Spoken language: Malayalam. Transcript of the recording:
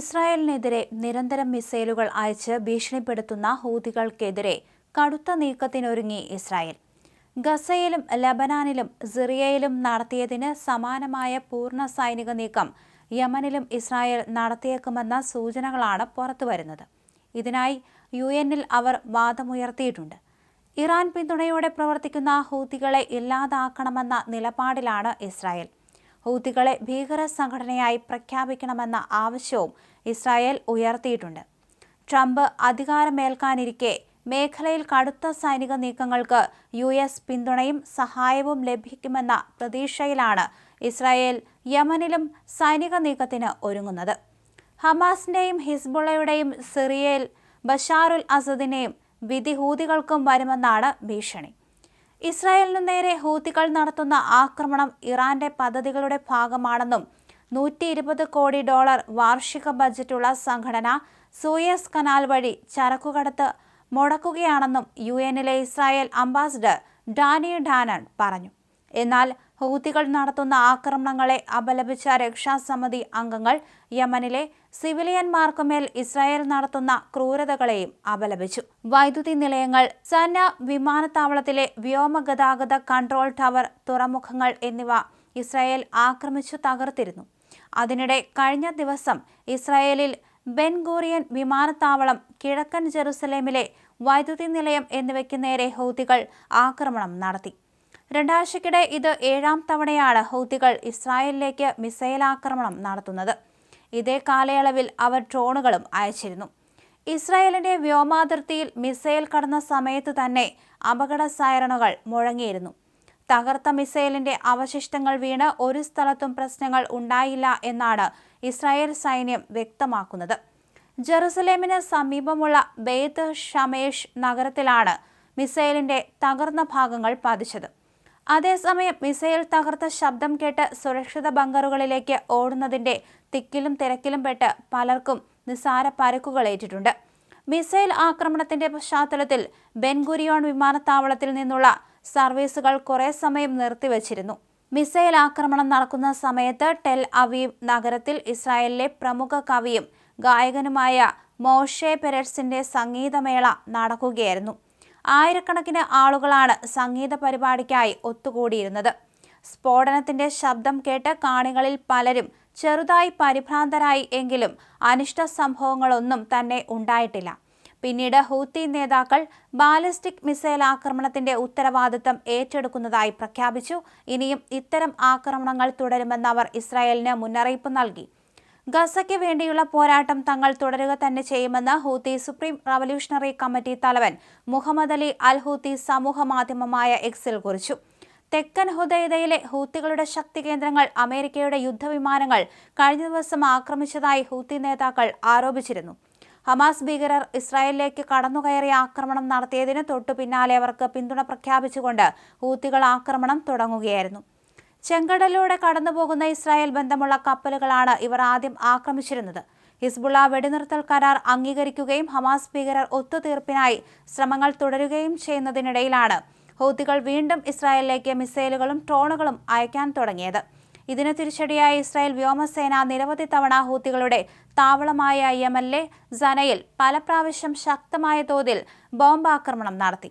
ഇസ്രായേലിനെതിരെ നിരന്തരം മിസൈലുകൾ അയച്ച് ഭീഷണിപ്പെടുത്തുന്ന ഹൂതികൾക്കെതിരെ കടുത്ത നീക്കത്തിനൊരുങ്ങി ഇസ്രായേൽ. ഗസയിലും ലബനാനിലും സിറിയയിലും നടത്തിയതിന് സമാനമായ പൂർണ സൈനിക നീക്കം യമനിലും ഇസ്രായേൽ നടത്തിയേക്കുമെന്ന സൂചനകളാണ് പുറത്തുവരുന്നത്. ഇതിനായി യു എന്നിൽ അവർ വാദമുയർത്തിയിട്ടുണ്ട്. ഇറാൻ പിന്തുണയോടെ പ്രവർത്തിക്കുന്ന ഹൂതികളെ ഇല്ലാതാക്കണമെന്ന നിലപാടിലാണ് ഇസ്രായേൽ. ഹൂത്തികളെ ഭീകര സംഘടനയായി പ്രഖ്യാപിക്കണമെന്ന ആവശ്യവും ഇസ്രായേൽ ഉയർത്തിയിട്ടുണ്ട്. ട്രംപ് അധികാരമേൽക്കാനിരിക്കെ മേഖലയിൽ കടുത്ത സൈനിക നീക്കങ്ങൾക്ക് യു എസ് പിന്തുണയും സഹായവും ലഭിക്കുമെന്ന പ്രതീക്ഷയിലാണ് ഇസ്രായേൽ യമനിലും സൈനിക നീക്കത്തിന് ഒരുങ്ങുന്നത്. ഹമാസിന്റെയും ഹിസ്ബുള്ളയുടെയും സിറിയയിൽ ബഷാറുൽ അസദിനെയും വിധി ഹൂതികൾക്കും വരുമെന്നാണ് ഭീഷണി. ഇസ്രായേലിനു നേരെ ഹൂത്തികൾ നടത്തുന്ന ആക്രമണം ഇറാന്റെ പദ്ധതികളുടെ ഭാഗമാണെന്നും നൂറ്റി ഇരുപത് കോടി ഡോളർ വാർഷിക ബജറ്റുള്ള സംഘടന സൂയസ് കനാൽ വഴി ചരക്കുകടത്ത് മുടക്കുകയാണെന്നും യു എന്നിലെ ഇസ്രായേൽ അംബാസിഡർ ഡാനി ഡാനൺ പറഞ്ഞു. എന്നാൽ ഹൂത്തികൾ നടത്തുന്ന ആക്രമണങ്ങളെ അപലപിച്ച രക്ഷാസമിതി അംഗങ്ങൾ യമനിലെ സിവിലിയന്മാർക്കുമേൽ ഇസ്രായേൽ നടത്തുന്ന ക്രൂരതകളെയും അപലപിച്ചു. വൈദ്യുതി നിലയങ്ങൾ സന്ന വിമാനത്താവളത്തിലെ വ്യോമഗതാഗത കൺട്രോൾ ടവർ തുറമുഖങ്ങൾ എന്നിവ ഇസ്രായേൽ ആക്രമിച്ചു തകർത്തിരുന്നു. അതിനിടെ കഴിഞ്ഞ ദിവസം ഇസ്രായേലിൽ ബെൻഗൂറിയൻ വിമാനത്താവളം കിഴക്കൻ ജെറുസലേമിലെ വൈദ്യുതി നിലയം എന്നിവയ്ക്ക് നേരെ ഹൗതികൾ ആക്രമണം നടത്തി. രണ്ടാഴ്ചക്കിടെ ഇത് ഏഴാം തവണയാണ് ഹൗത്തികൾ ഇസ്രായേലിലേക്ക് മിസൈൽ ആക്രമണം നടത്തുന്നത്. ഇതേ കാലയളവിൽ അവർ ഡ്രോണുകളും അയച്ചിരുന്നു. ഇസ്രായേലിന്റെ വ്യോമാതിർത്തിയിൽ മിസൈൽ കടന്ന സമയത്ത് തന്നെ അപകട സൈറണുകൾ മുഴങ്ങിയിരുന്നു. തകർത്ത മിസൈലിന്റെ അവശിഷ്ടങ്ങൾ വീണ് ഒരു സ്ഥലത്തും പ്രശ്നങ്ങൾ ഉണ്ടായില്ല എന്നാണ് ഇസ്രായേൽ സൈന്യം വ്യക്തമാക്കുന്നത്. ജെറുസലേമിന് സമീപമുള്ള ബെയ്ത്ത് ഷമേഷ് നഗരത്തിലാണ് മിസൈലിന്റെ തകർന്ന ഭാഗങ്ങൾ പതിച്ചത്. അതേസമയം മിസൈൽ തകർത്ത ശബ്ദം കേട്ട് സുരക്ഷിത ബങ്കറുകളിലേക്ക് ഓടുന്നതിന്റെ തിക്കിലും തിരക്കിലും പെട്ട് പലർക്കും നിസ്സാര പരുക്കുകളേറ്റിട്ടുണ്ട് മിസൈൽ ആക്രമണത്തിന്റെ പശ്ചാത്തലത്തിൽ ബെൻഗുരിയോൺ വിമാനത്താവളത്തിൽ നിന്നുള്ള സർവീസുകൾ കുറെ സമയം നിർത്തിവച്ചിരുന്നു. മിസൈൽ ആക്രമണം നടക്കുന്ന സമയത്ത് ടെൽ അവീവ് നഗരത്തിൽ ഇസ്രായേലിലെ പ്രമുഖ കവിയും ഗായകനുമായ മോഷെ പെരറ്റ്സിന്റെ സംഗീതമേള നടക്കുകയായിരുന്നു. ആയിരക്കണക്കിന് ആളുകളാണ് സംഗീത പരിപാടിക്കായി ഒത്തുകൂടിയിരുന്നത്. സ്ഫോടനത്തിന്റെ ശബ്ദം കേട്ട് കാണികളിൽ പലരും ചെറുതായി പരിഭ്രാന്തരായി എങ്കിലും അനിഷ്ട സംഭവങ്ങളൊന്നും തന്നെ ഉണ്ടായിട്ടില്ല. പിന്നീട് ഹൂത്തി നേതാക്കൾ ബാലിസ്റ്റിക് മിസൈൽ ആക്രമണത്തിന്റെ ഉത്തരവാദിത്തം ഏറ്റെടുക്കുന്നതായി പ്രഖ്യാപിച്ചു. ഇനിയും ഇത്തരം ആക്രമണങ്ങൾ തുടരുമെന്ന് അവർ ഇസ്രായേലിന് മുന്നറിയിപ്പ് നൽകി. ഗസയ്ക്ക് വേണ്ടിയുള്ള പോരാട്ടം തങ്ങൾ തുടരുക തന്നെ ചെയ്യുമെന്ന് ഹൂത്തി സുപ്രീം റവല്യൂഷണറി കമ്മിറ്റി തലവൻ മുഹമ്മദ് അലി അൽ ഹൂത്തി സമൂഹ മാധ്യമമായ എക്സിൽ കുറിച്ചു. തെക്കൻ ഹുദൈദയിലെ ഹൂത്തികളുടെ ശക്തി കേന്ദ്രങ്ങൾ അമേരിക്കയുടെ യുദ്ധവിമാനങ്ങൾ കഴിഞ്ഞ ദിവസം ആക്രമിച്ചതായി ഹൂത്തി നേതാക്കൾ ആരോപിച്ചിരുന്നു. ഹമാസ് ഭീകരർ ഇസ്രായേലിലേക്ക് കടന്നുകയറി ആക്രമണം നടത്തിയതിന് തൊട്ടു പിന്നാലെ അവർക്ക് പിന്തുണ പ്രഖ്യാപിച്ചുകൊണ്ട് ഹൂത്തികൾ ആക്രമണം തുടങ്ങുകയായിരുന്നു. ചെങ്കടലിലൂടെ കടന്നുപോകുന്ന ഇസ്രായേൽ ബന്ധമുള്ള കപ്പലുകളാണ് ഇവർ ആദ്യം ആക്രമിച്ചിരുന്നത്. ഹിസ്ബുള്ള വെടിനിർത്തൽ കരാർ അംഗീകരിക്കുകയും ഹമാസ് ഭീകരർ ഒത്തുതീർപ്പിനായി ശ്രമങ്ങൾ തുടരുകയും ചെയ്യുന്നതിനിടയിലാണ് ഹൗത്തികൾ വീണ്ടും ഇസ്രായേലിലേക്ക് മിസൈലുകളും ഡ്രോണുകളും അയക്കാൻ തുടങ്ങിയത്. ഇതിന് തിരിച്ചടിയായി ഇസ്രായേൽ വ്യോമസേന നിരവധി തവണ ഹൂത്തികളുടെ താവളമായ യമനിലെ സനയിൽ പല പ്രാവശ്യം ശക്തമായ തോതിൽ ബോംബാക്രമണം നടത്തി.